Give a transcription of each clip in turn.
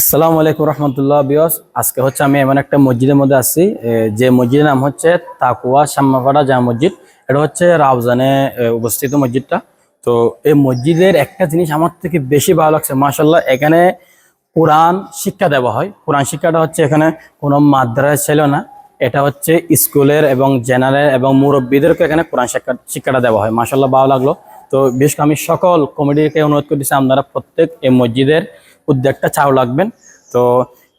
আসসালামু আলাইকুম রহমতুল্লাহ বিয়স আজকে হচ্ছে আমি এমন একটা মসজিদের মধ্যে আছি। যে মসজিদের নাম হচ্ছে তাকুয়া শাম্মাপাড়া জামা মসজিদ। এটা হচ্ছে রাউজানে অবস্থিত মসজিদটা। তো এই মসজিদের একটা জিনিস আমার থেকে বেশি ভালো লাগছে মাসাল্লাহ এখানে কোরআন শিক্ষা দেওয়া হয়। কোরআন শিক্ষাটা হচ্ছে এখানে কোনো মাদ্রাসা ছিল না। এটা হচ্ছে স্কুলের এবং জেনারেল এবং মুরব্বীদেরকে এখানে কোরআন শিক্ষা, শিক্ষাটা দেওয়া হয়। মাসাল্লাহ ভালো লাগল। তো বেশ আমি সকল কমিটিকে অনুরোধ করতেছি, আপনারা প্রত্যেক এই মসজিদের উদ্যোগটা চাও লাগবেন। তো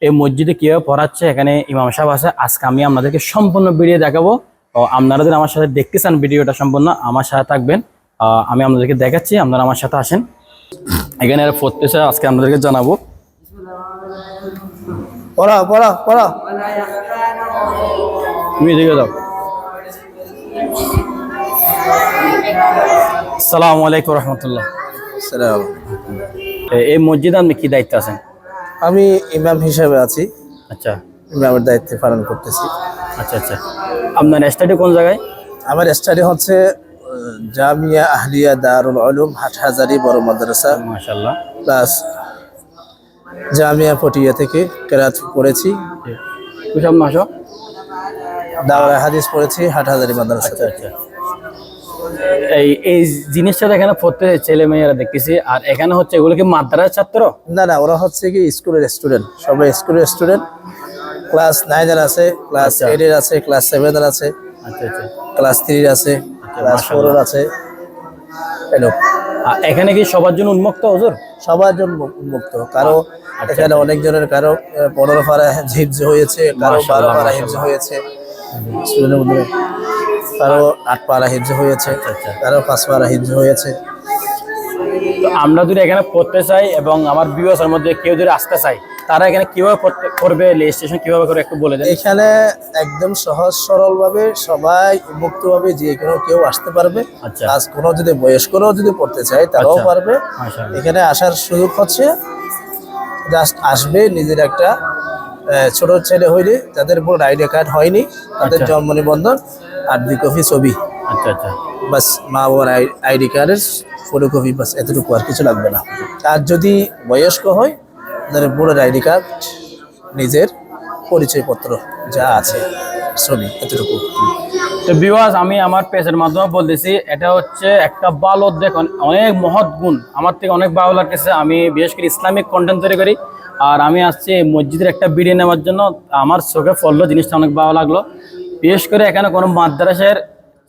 এই মসজিদে কীভাবে পড়াচ্ছে এখানে ইমাম সাহেব আছে আজকে আমি আপনাদেরকে সম্পূর্ণ ভিডিও দেখাবো। তো আপনারা যদি আমার সাথে দেখতে চান ভিডিওটা সম্পূর্ণ আমার সাথে থাকবেন। আমি আপনাদেরকে দেখাচ্ছি আপনারা আমার সাথে আসেন। এখানে এরা পড়তেছে আজকে আপনাদেরকে জানাব। পড়া পড়া পড়া তুমি এদিকে যাও। সালাম আলাইকুম রহমতুল্লাহ। সালাম এই মসজিদে আপনি কি দায়িত্ব আছেন? আমি ইমাম হিসাবে আছি। আচ্ছা। ইমামের দায়িত্ব পালন করতেছি। আচ্ছা আচ্ছা। আপনার স্টাডি কোন জায়গায়? আমার স্টাডি হচ্ছে জামিয়া আহলিয়া দারুল আলুম হাটহাজারি বড় মাদ্রাসা। মাশাল্লাহ প্লাস জামিয়া পটিয়া থেকে কেরাত পড়েছি। কুসব মাসো দাওরা হাদিস পড়েছি হাটহাজারি মাদ্রাসা। আচ্ছা আচ্ছা। এই এই জিনিসটা এখানে পড়তে ছেলে মেয়েরা দেখতেছি। আর এখানে হচ্ছে এগুলো কি মাদ্রাসার ছাত্র? না না ওরা হচ্ছে কি স্কুলের স্টুডেন্ট সবাই স্কুলের স্টুডেন্ট ক্লাস নাইনের আছে ক্লাস আচ্ছা। এইটের আছে ক্লাস সেভেনের আছে আচ্ছা আচ্ছা। ক্লাস থ্রির আছে ক্লাস ফোরের আছে। এলো আর এখানে কি সবার জন্য উন্মুক্ত হুজুর? সবার জন্য উন্মুক্ত। কারও এখানে অনেক জনের কারও পনেরো পারা হিফজ হয়েছে কারও বারো পারা হিফজ হয়েছে। স্টুডেন্টের মধ্যে কারও আট পারা হিফজ হয়েছে তারও পাঁচ পারা হিফজ হয়েছে। তো আমরা যদি এখানে পড়তে চাই এবং আমার বিওসের মধ্যে কেউ যদি আসতে চাই তারা এখানে কীভাবে পড়তে করবে রেজিস্ট্রেশন কীভাবে করে একটু বলে দেন। এখানে একদম সহজ সরলভাবে সবাই মুক্ত ভাবে যে কোনো কেউ আসতে পারবে। আচ্ছা। আজ কোনো যদি বয়স্করাও যদি পড়তে চায় তারাও আচ্ছা। পারবে। এখানে আসার সুযোগ হচ্ছে জাস্ট আসবে নিজের একটা ছোট ছেলে হইলে যাদের উপর আইডি কার্ড হয়নি তাদের আচ্ছা। জন্ম নিবন্ধন আর দুই কপি ছবি। আচ্ছা আচ্ছা। বাস মা বাবার আইডি কার্ডের ফটো কপি বাস এতটুকু আর কিছু লাগবে না। আর যদি বয়স্ক হয় তাদের বুড়োর আইডি কার্ড নিজের পরিচয়পত্র যা আছে ছবি এতটুকু। তো বিওয়াজ আমি আমার পেজের মাধ্যমে বলতেছি এটা হচ্ছে একটা ভালো অন- অনেক মহৎ গুণ। আমার থেকে অনেক ভালো লাগতেছে আমি বিশেষ করে ইসলামিক কন্টেন্ট তৈরি করি। আর আমি আসছি মসজিদের একটা ভিডিও নেওয়ার জন্য। আমার চোখে পড়ল, জিনিসটা অনেক ভালো লাগল। বিশেষ করে এখানে কোনো মাদ্রাসের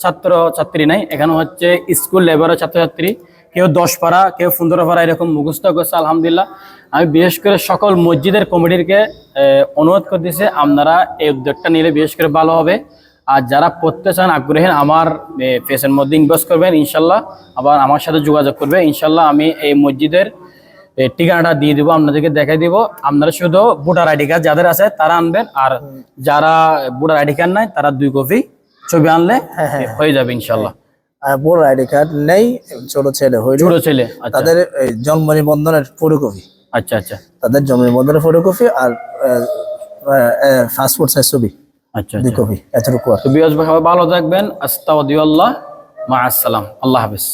ছাত্র ছাত্রী নাই, এখানে হচ্ছে স্কুল লেবারের ছাত্রছাত্রী। কেউ দশ পাড়া কেউ পনেরো পাড়া এরকম মুখস্থ করছে, আলহামদুলিল্লাহ। আমি বিশেষ করে সকল মসজিদের কমিটিকে অনুরোধ করতেছি, আপনারা এই উদ্যোগটা নিলে বিশেষ করে ভালো হবে। আর যারা পড়তে চান, আগ্রহী, আমার ফেসের মধ্যে ইনভেস্ট করবেন, ইনশাল্লাহ। আবার আমার সাথে যোগাযোগ করবে, ইনশাল্লাহ আমি এই মসজিদের ঠিকানাটা দিয়ে দিব আপনাদেরকে দেখাই দিব। আপনারা শুধু ভোটার আইডি কার্ড যাদের আছে তারা আনবেন আর যারা ভোটার আইডি কার্ড নাই তারা দুই কপি ছবি আনলে হয়ে যাবে ইনশাল্লাহ বুড়োর আইডি কার্ড নেই ছোট ছেলে ছোট ছেলে আচ্ছা। তাদের জন্ম নিবন্ধনের ফটো কপি আচ্ছা আচ্ছা। তাদের জন্ম নিবন্ধনের ফটো কপি আর পাসপোর্ট সাইজ ছবি। আচ্ছা দুই আচ্ছা। কপি এতটুকু ভালো থাকবেন। আস্তাওয়াদিউল্লাহ মা আসসালাম। আল্লাহ হাফিজ।